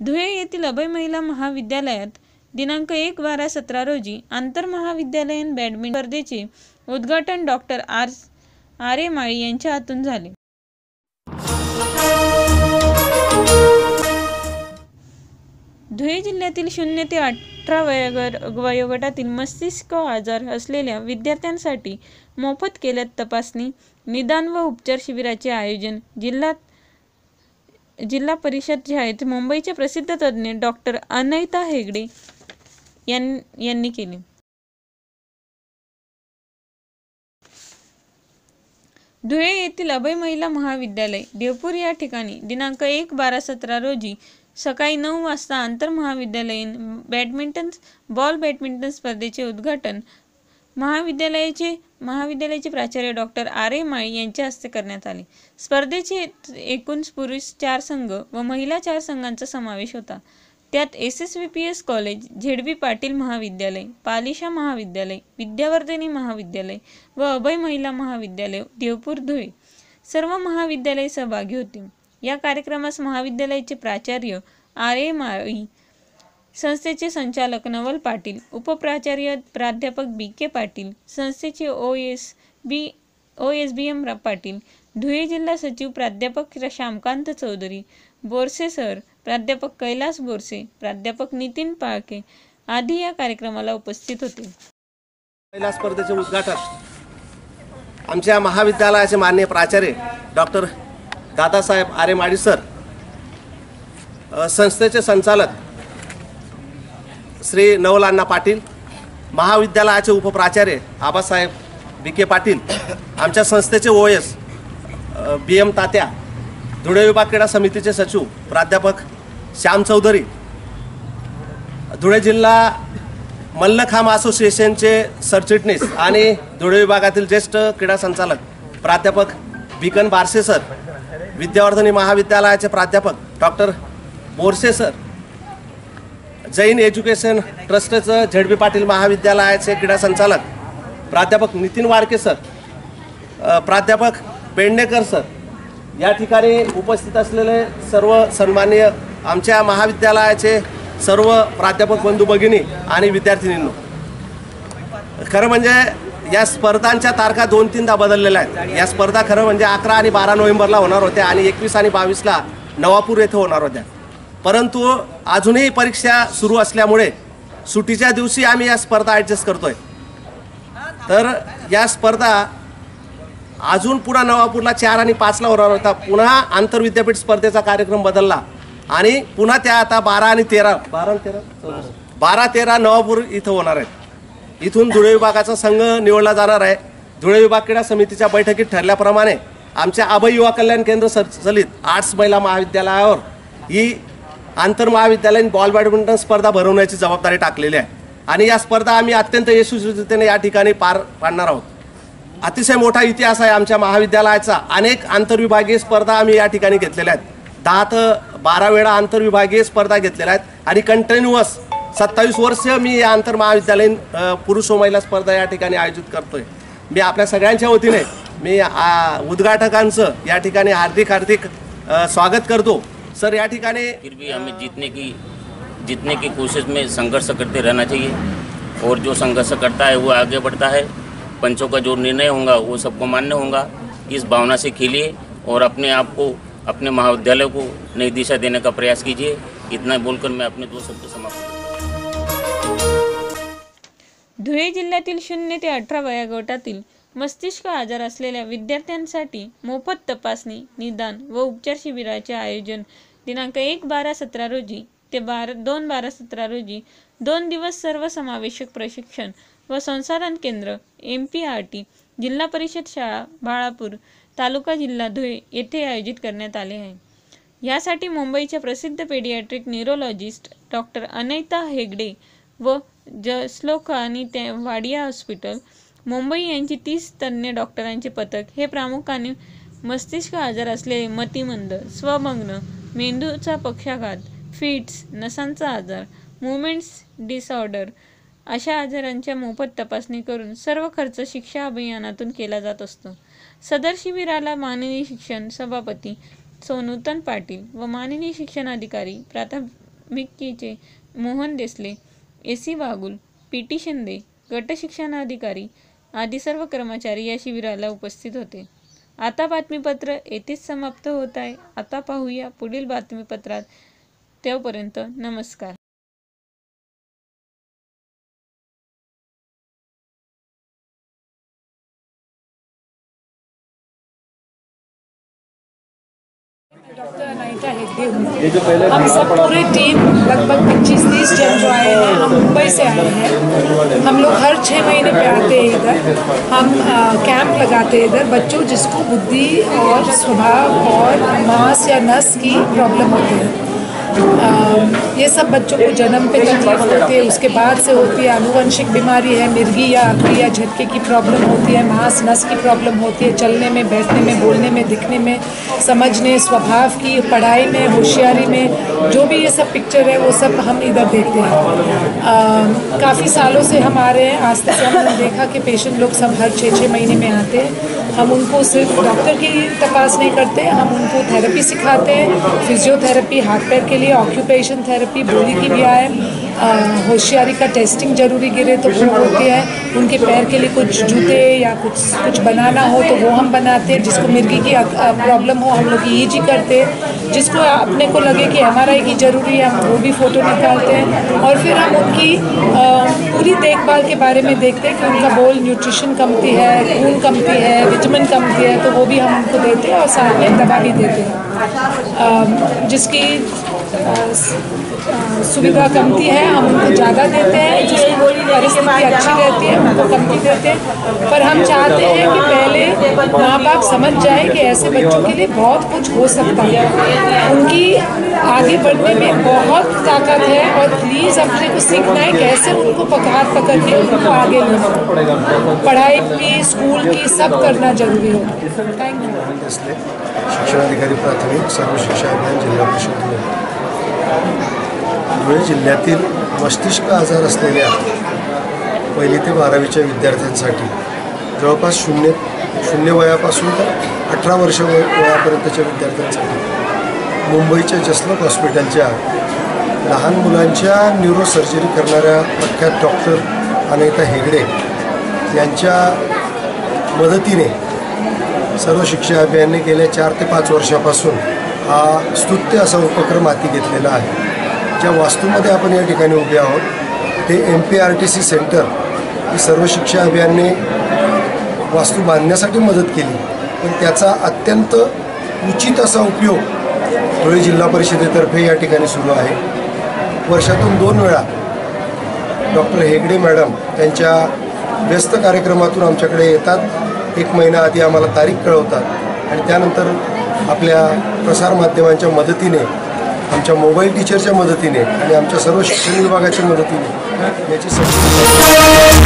धुळे येथील अभय महिला महाविद्यालयात दिनांक एक बारा सतरा रोजी आंतरमहाविद्यालयीन बॅडमिंटन स्पर्धेचे उद्घाटन डॉक्टर आर. आरे. माळी यांच्या हातून झाले. धुळे जिल्ह्यातील शून्य ते अठरा वयोगट वयोगटातील मस्तिष्क आजार असलेल्या विद्यार्थ्यांसाठी मोफत केल्यात तपासणी निदान व उपचार शिबिराचे आयोजन जिल्ह्यात जिल्हा परिषद जे आहेत मुंबईचे प्रसिद्ध तज्ज्ञ डॉक्टर अनैता हेगडे यां यांनी केली. धुळे येथील अभय महिला महाविद्यालय देवपूर या ठिकाणी दिनांक एक बारा सतरा रोजी सकाळी नऊ वाजता आंतर महाविद्यालयीन बॅडमिंटन बॉल बॅडमिंटन स्पर्धेचे उद्घाटन महाविद्यालयाचे महाविद्यालयाचे प्राचार्य डॉक्टर आर ए माळी यांच्या हस्ते करण्यात आले. स्पर्धेचे एकूण पुरुष चार संघ व महिला चार संघांचा समावेश होता. त्यात S S V P S college Z B Patil महाविद्यालय पालिशा महाविद्यालय विद्यावर्धिनी महाविद्यालय व अभय महिला महाविद्यालय देवपूर धुळे. सर्व महाविद्यालय सहभागी होते. या कार्यक्रमास महाविद्यालयाचे प्राचार्य आर ए माळी संस्थेचे संचालक नवल पाटील उपप्राचार्य प्राध्यापक बी के पाटील संस्थेचे O S B O S B M Patil Dhule जिल्हा सचिव प्राध्यापक श्यामकांत चौधरी बोरसे सर प्राध्यापक कैलास बोरसे प्राध्यापक नितीन पाळके आदी या कार्यक्रमाला उपस्थित होते. महिला स्पर्धेचे उद्घाटन आमच्या महाविद्यालयाचे मान्य प्राचार्य डॉक्टर दादासाहेब आरे माडी सर संस्थेचे संचालक श्री नवलांना पाटील महाविद्यालयाचे उपप्राचार्य आबासाहेब विखे पाटील आमच्या संस्थेचे O S B M Tatya Dhule विभाग क्रीडा समितीचे सचिव प्राध्यापक श्याम चौधरी धुळे जिल्हा मल्लखांब असोसिएशनचे सरचिटणीस आणि धुळे विभागातील ज्येष्ठ क्रीडा संचालक प्राध्यापक बिकन बारसे सर विद्यावर्धनी महाविद्यालयाचे प्राध्यापक doctor Borse sir Jain education ट्रस्टचं ZB Patil महाविद्यालयाचे क्रीडा संचालक प्राध्यापक नितीन वारके सर प्राध्यापक पेडणेकर सर या ठिकाणी उपस्थित असलेले सर्व सन्माननीय आमच्या महाविद्यालयाचे सर्व प्राध्यापक बंधू भगिनी आणि विद्यार्थिनींनो. खरं म्हणजे या स्पर्धांच्या तारखा दोन तीनदा बदललेल्या आहेत. या स्पर्धा खरं म्हणजे अकरा आणि बारा नोव्हेंबरला होणार होत्या आणि एकवीस आणि बावीसला नवापूर येथे होणार होत्या. परंतु अजूनही परीक्षा सुरू असल्यामुळे सुटीच्या दिवशी आम्ही या स्पर्धा ॲडजस्ट करतोय. तर या स्पर्धा अजून पुन्हा नवापूरला चार आणि पाचला होणार होता. पुन्हा आंतरविद्यापीठ स्पर्धेचा कार्यक्रम बदलला. आणि पुन्हा त्या आता बारा आणि तेरा बारा तेरा? बारा तेरा नवापूर इथं होणार आहेत. इथून धुळे विभागाचा संघ निवडला जाणार आहे. धुळे विभाग क्रीडा समितीच्या बैठकीत ठरल्याप्रमाणे आमच्या अभय युवा कल्याण केंद्र संचलित आर्ट्स महिला महाविद्यालयावर ही आंतरमहाविद्यालयीन बॉल बॅडमिंटन स्पर्धा भरवण्याची जबाबदारी टाकलेली आहे. आणि या स्पर्धा आम्ही अत्यंत यशस्वीतेने या ठिकाणी पार पाडणार आहोत. अतिशय मोठा इतिहास आहे आमच्या महाविद्यालयाचा. अनेक आंतरविभागीय स्पर्धा आम्ही या ठिकाणी घेतलेल्या आहेत. दहा तर बारा वेळा आंतरविभागीय स्पर्धा घेतलेल्या आहेत. आणि कंटिन्युअस सत्तावीस वर्ष मी या आंतरमहाविद्यालयीन महाविद्यालयीन पुरुष व महिला स्पर्धा या ठिकाणी आयोजित करतोय. मी आपल्या सगळ्यांच्या वतीने मी आ, उद्घाटकांचं या ठिकाणी हार्दिक हार्दिक स्वागत करतो. सर या ठिकाणी फिर भी हमें जीतने की जीतने की कोशिश में संघर्ष करते रहना चाहिए। और जो संघर्ष करता है वो आगे बढ़ता है। पंचों का जो निर्णय होगा वो सबको मान्य होगा। इस भावना से खेलिए और अपने आप को अपने महाविद्यालय को नई दिशा देने का प्रयास कीजिए। इतना बोलकर मैं अपने दो शब्द समाप्त करता हूँ। धुळे जिल्ह्यातील शून्य ते अठरा वयोगटातील मस्तिष्क आजार असलेल्या विद्यार्थ्यांसाठी मोफत तपासणी निदान व उपचार शिबिराचे आयोजन दिनांक एक बारा सतरा रोजी ते बारा दोन बारा सतरा रोजी दोन दिवस सर्वसमावेशक प्रशिक्षण व संसाधन केंद्र एम पी आर टी जिल्हा परिषद शाळा बाळापूर तालुका जिल्हा धुळे येथे आयोजित करण्यात आले आहे. यासाठी मुंबईच्या प्रसिद्ध paediatric neurologist doctor Anaita Hegde व जसलोका आणि त्या वाडिया हॉस्पिटल मुंबई यांची तीस तज्ज्ञ डॉक्टरांचे पथक हे प्रामुख्याने मस्तिष्क आजार असलेले मतिमंद स्वमग्न मेंदूचा पक्षाघात फिट्स नसांचा आजार मुवमेंट्स डिसऑर्डर अशा आजारांच्या मोफत तपासणी करून सर्व खर्च शिक्षा अभियानातून केला जात असतो. सदर शिबिराला माननीय शिक्षण सभापती सोनूतन पाटील व माननीय शिक्षणाधिकारी प्राथमिकीचे Mohan Desle A C Wagul P T Shinde गट शिक्षणाधिकारी आदी सर्व कर्मचारी या शिबिराला उपस्थित होते. आता बातमीपत्र येथेच समाप्त होत आहे. आता पाहूया पुढील बातमीपत्रात. तेव्हापर्यंत नमस्कार. डॉक्टर अनाइटा हेगड़े. हूँ हम सब पूरी टीम लगभग 25-30 जन जो आए हैं हम मुंबई से आए हैं। हम लोग हर छः महीने पे आते हैं इधर। हम आ, कैंप लगाते हैं इधर। बच्चों जिसको बुद्धि और स्वभाव और मांस या नस की प्रॉब्लम होती है। ये सब बच्चों को जन्म पे तकलीफ़ होती है, उसके बाद से होती है आनुवंशिक बीमारी है, मिर्गी या अकड़ी या झटके की प्रॉब्लम होती है, मांस नस की प्रॉब्लम होती है, चलने में, बैठने में, बोलने में, दिखने में, समझने, स्वभाव की, पढ़ाई में, होशियारी में, जो भी ये सब पिक्चर है, वो सब हम इधर देखते हैं। काफ़ी सालों से हम आ रहे हैं, आज तक हमने देखा कि पेशेंट लोग सब हर छः छः महीने में आते हैं। हम उनको सिर्फ़ डॉक्टर की तपास नहीं करते, हम उनको थेरेपी सिखाते हैं फिजियोथेरेपी हाथ पैर के लिए ऑक्यूपेशन थेरेपी बोली की भी आए होशियारी का टेस्टिंग ज़रूरी गिरे तो वो होती है। उनके पैर के लिए कुछ जूते या कुछ कुछ बनाना हो तो वो हम बनाते हैं। जिसको मिर्गी की प्रॉब्लम हो, हम लोग ई करते हैं। जिसको अपने को लगे कि एमआरआई की ज़रूरी है, हम वो भी फ़ोटो निकालते हैं। और फिर हम उनकी पूरी देखभाल के बारे में देखते हैं कि उनका बोल न्यूट्रिशन कमती है, खून कमती है विटामिन कमती है तो वो भी हम उनको देते हैं और साथ में दवा भी देते हैं। जिसकी सुविधा कमती है, हम उनको ज़्यादा देते हैं, जिसकी परिस्थिति अच्छी रहती है, उनको कमती देते हैं। पर हम चाहते हैं कि पहले माँ बाप समझ जाए कि ऐसे बच्चों के लिए बहुत कुछ हो सकता है। उनकी आगे बढ़ने में बहुत ताकत है और प्लीज़ अपने को सीखना है कैसे उनको पकड़ पकड़ के उनको आगे लेना पढ़ाई की, स्कूल की सब करना ज़रूरी है। थैंक यू शिक्षणाधिकारी प्राथमिक सर्व शिक्षा अभियान जिल्हा परिषद धुळे जिल्ह्यातील मस्तिष्क आजार असलेल्या पहिली ते बारावीच्या विद्यार्थ्यांसाठी जवळपास शून्य शून्य वयापासून तर अठरा वर्ष वय वयापर्यंतच्या विद्यार्थ्यांसाठी मुंबईच्या जसलोक हॉस्पिटलच्या लहान मुलांच्या न्यूरो सर्जरी करणाऱ्या प्रख्यात डॉक्टर अनिता हेगडे यांच्या मदतीने सर्व शिक्षा अभियानने गेल्या चार ते पाच वर्षापासून हा स्तुत्य असा उपक्रम हाती घेतलेला आहे. ज्या वास्तूमध्ये आपण या ठिकाणी उभे आहोत ते M P R T C centre ही सर्व शिक्षा अभियानने वास्तू बांधण्यासाठी मदत केली. पण त्याचा अत्यंत उचित असा उपयोग धुळे जिल्हा परिषदेतर्फे या ठिकाणी सुरू आहे. वर्षातून दोन वेळा डॉक्टर हेगडे मॅडम त्यांच्या व्यस्त कार्यक्रमातून आमच्याकडे येतात. एक महिना आधी आम्हाला तारीख कळवतात आणि त्यानंतर आपल्या प्रसारमाध्यमांच्या मदतीने आमच्या मोबाईल टीचरच्या मदतीने आणि आमच्या सर्व शिक्षण विभागाच्या मदतीने याची सर्व